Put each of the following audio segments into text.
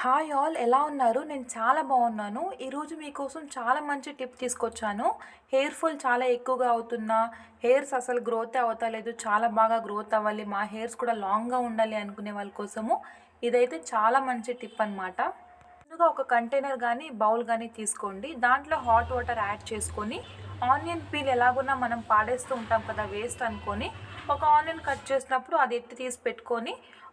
Hi all ఎలా ఉన్నారు? నేను చాలా బాగున్నాను. ఈరోజు మీకోసం చాలా మంచి టిప్ తీసుకొచ్చాను. హెయిర్ ఫాల్ చాలా ఎక్కువగా అవుతున్నా హెయిర్స్ అసలు గ్రోత్ అవుతలేదు చాలా బాగా గ్రోత్ అవ్వాలి మా హెయిర్స్ కూడా లాంగ్గా ఉండాలి అనుకునే వాళ్ళ కోసము ఇదైతే చాలా మంచి టిప్ అనమాట ముందుగా ఒక కంటైనర్ కానీ బౌల్ కానీ తీసుకోండి. దాంట్లో హాట్ వాటర్ యాడ్ చేసుకొని ఆనియన్ పీల్ ఎలాగున్నా మనం పాడేస్తూ ఉంటాం కదా వేస్ట్ అనుకొని ఒక ఆనియన్ కట్ చేసినప్పుడు అది ఎత్తి తీసి పెట్టుకొని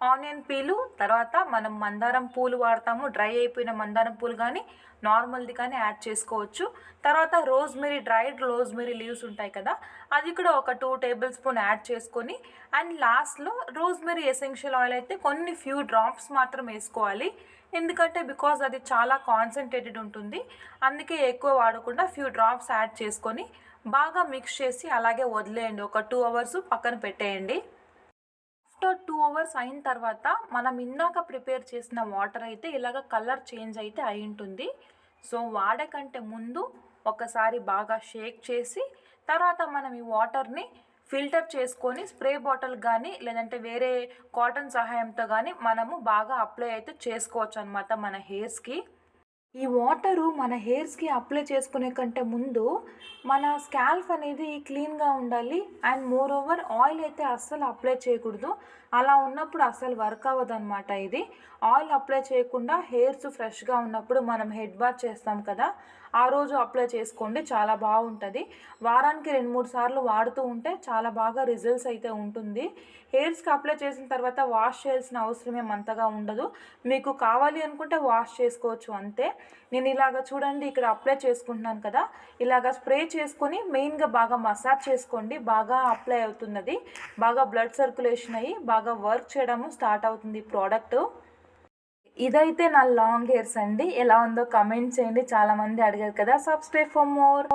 ఆనియన్ పీలు తర్వాత మనం మందారం పూలు వాడతాము డ్రై అయిపోయిన మందారం పూలు కానీ నార్మల్ది కానీ యాడ్ చేసుకోవచ్చు. తర్వాత రోజ్మెరీ డ్రైడ్ రోజ్మెరీ లీవ్స్ ఉంటాయి కదా అది కూడా ఒక టూ టేబుల్ స్పూన్ యాడ్ చేసుకొని అండ్ లాస్ట్లో రోజ్మెరీ ఎసెన్షియల్ ఆయిల్ అయితే కొన్ని ఫ్యూ డ్రాప్స్ మాత్రం వేసుకోవాలి. ఎందుకంటే బికాజ్ అది చాలా కాన్సన్ట్రేటెడ్ ఉంటుంది. అందుకే ఎక్కువ వాడకుండా ఫ్యూ డ్రాప్స్ యాడ్ చేసుకొని బాగా మిక్స్ చేసి అలాగే వదిలేయండి. ఒక టూ అవర్స్ పక్కన పెట్టేయండి. ఆఫ్టర్ టూ అవర్స్ అయిన తర్వాత మనం ఇందాక ప్రిపేర్ చేసిన వాటర్ అయితే ఇలాగ కలర్ చేంజ్ అయితే అయి ఉంటుంది. సో వాడకంటే ముందు ఒకసారి బాగా షేక్ చేసి తర్వాత మనం ఈ వాటర్ని ఫిల్టర్ చేసుకొని స్ప్రే బాటిల్ కానీ లేదంటే వేరే కాటన్ సహాయంతో కానీ మనము బాగా అప్లై అయితే చేసుకోవచ్చు అనమాట మన హెయిర్స్కి ఈ వాటరు మన హెయిర్స్కి అప్లై చేసుకునే కంటే ముందు మన స్కాల్ఫ్ అనేది క్లీన్గా ఉండాలి. అండ్ మోర్ ఓవర్ ఆయిల్ అయితే అస్సలు అప్లై చేయకూడదు. అలా ఉన్నప్పుడు అస్సలు వర్క్ అవ్వదు అనమాట ఇది. ఆయిల్ అప్లై చేయకుండా హెయిర్స్ ఫ్రెష్గా ఉన్నప్పుడు మనం హెడ్ బాత్ చేస్తాం కదా ఆ రోజు అప్లై చేసుకోండి చాలా బాగుంటుంది. వారానికి రెండు మూడు సార్లు వాడుతూ ఉంటే చాలా బాగా రిజల్ట్స్ అయితే ఉంటుంది. హెయిర్స్కి అప్లై చేసిన తర్వాత వాష్ చేయాల్సిన అవసరం ఏమంతగా ఉండదు. మీకు కావాలి అనుకుంటే వాష్ చేసుకోవచ్చు అంతే. నేను ఇలాగ చూడండి ఇక్కడ అప్లై చేసుకుంటున్నాను కదా. ఇలాగ స్ప్రే చేసుకొని మెయిన్గా బాగా మసాజ్ చేసుకోండి. బాగా అప్లై అవుతున్నది. బాగా బ్లడ్ సర్క్యులేషన్ అయ్యి బాగా వర్క్ చేయడము స్టార్ట్ అవుతుంది ఈ ప్రోడక్ట్ ఇదైతే నా లాంగ్ హెయిర్స్ అండి. ఎలా ఉందో కమెంట్ చేయండి. చాలామంది అడిగారు కదా సబ్స్క్రైబ్ ఫర్ మోర్